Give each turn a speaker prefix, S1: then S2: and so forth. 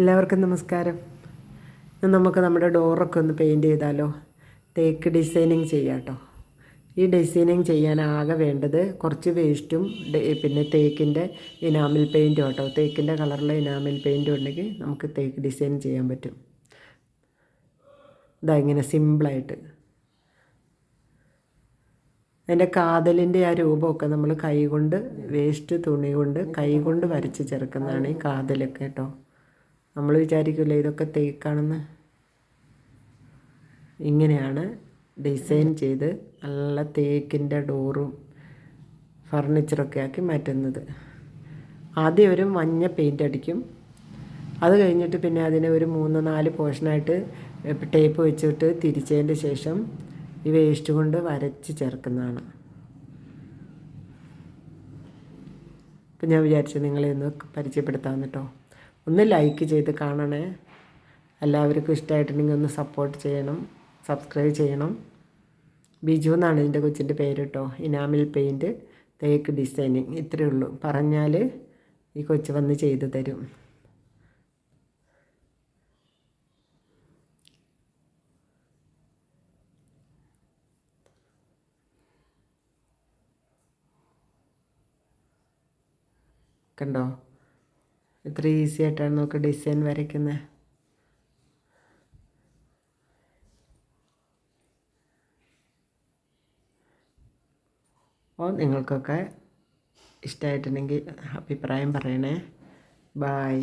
S1: എല്ലാവർക്കും നമസ്കാരം. നമുക്ക് നമ്മുടെ ഡോറൊക്കെ ഒന്ന് പെയിന്റ് ചെയ്താലോ? തേക്ക് ഡിസൈനിങ് ചെയ്യാം കേട്ടോ. ഈ ഡിസൈനിങ് ചെയ്യാൻ ആകെ വേണ്ടത് കുറച്ച് വേസ്റ്റും പിന്നെ തേക്കിന്റെ ഇനാമിൽ പെയിന്റും കേട്ടോ. തേക്കിന്റെ കളറിലെ ഇനാമിൽ പെയിന്റും ഉണ്ടെങ്കിൽ നമുക്ക് തേക്ക് ഡിസൈൻ ചെയ്യാൻ പറ്റും. ഇതാ ഇങ്ങനെ സിമ്പിളായിട്ട്. അതിന്റെ കാതലിന്റെ ആ രൂപമൊക്കെ നമ്മൾ കൈകൊണ്ട് വേസ്റ്റ് തുണി കൊണ്ട് കൈകൊണ്ട് വരച്ച് ചേർക്കുന്നതാണ് ഈ കാതലൊക്കെ കേട്ടോ. നമ്മൾ വിചാരിക്കില്ല ഇതൊക്കെ തേക്കാണെന്ന്. ഇങ്ങനെയാണ് ഡിസൈൻ ചെയ്ത് നല്ല തേക്കിന്റെ ഡോറും ഫർണിച്ചറൊക്കെ ആക്കി മാറ്റുന്നത്. ആദ്യം ഒരു മഞ്ഞ പെയിന്റ് അടിക്കും. അത് കഴിഞ്ഞിട്ട് പിന്നെ അതിനെ ഒരു മൂന്ന് നാല് പോർഷനായിട്ട് ടേപ്പ് വെച്ചിട്ട് തിരിച്ചതിന്റെ ശേഷം ഈ വേസ്റ്റ് കൊണ്ട് വരച്ച് ചേർക്കുന്നതാണ്. അപ്പം ഞാൻ വിചാരിച്ചു നിങ്ങളെ ഒന്ന് പരിചയപ്പെടുത്താമെന്ന് കേട്ടോ. ഒന്ന് ലൈക്ക് ചെയ്ത് കാണണേ. എല്ലാവർക്കും ഇഷ്ടമായിട്ടുണ്ടെങ്കിൽ ഒന്ന് സപ്പോർട്ട് ചെയ്യണം. സബ്സ്ക്രൈബ് ചെയ്യണം. ബിജു എന്നാണ് എന്റെ കൊച്ചിന്റെ പേര് കേട്ടോ ഇനാമിൽ പെയിന്റ് തേക്ക് ഡിസൈനിങ് ഇത്രയേ ഉള്ളൂ. പറഞ്ഞാൽ ഈ കൊച്ച് വന്ന് ചെയ്തു തരും. കണ്ടോ? എത്ര ഈസി ആയിട്ടാണ് നമുക്ക് ഡിസൈൻ വരയ്ക്കുന്നത് അപ്പോൾ നിങ്ങൾക്കൊക്കെ ഇഷ്ടമായിട്ടുണ്ടെങ്കിൽ അഭിപ്രായം പറയണേ. ബായ്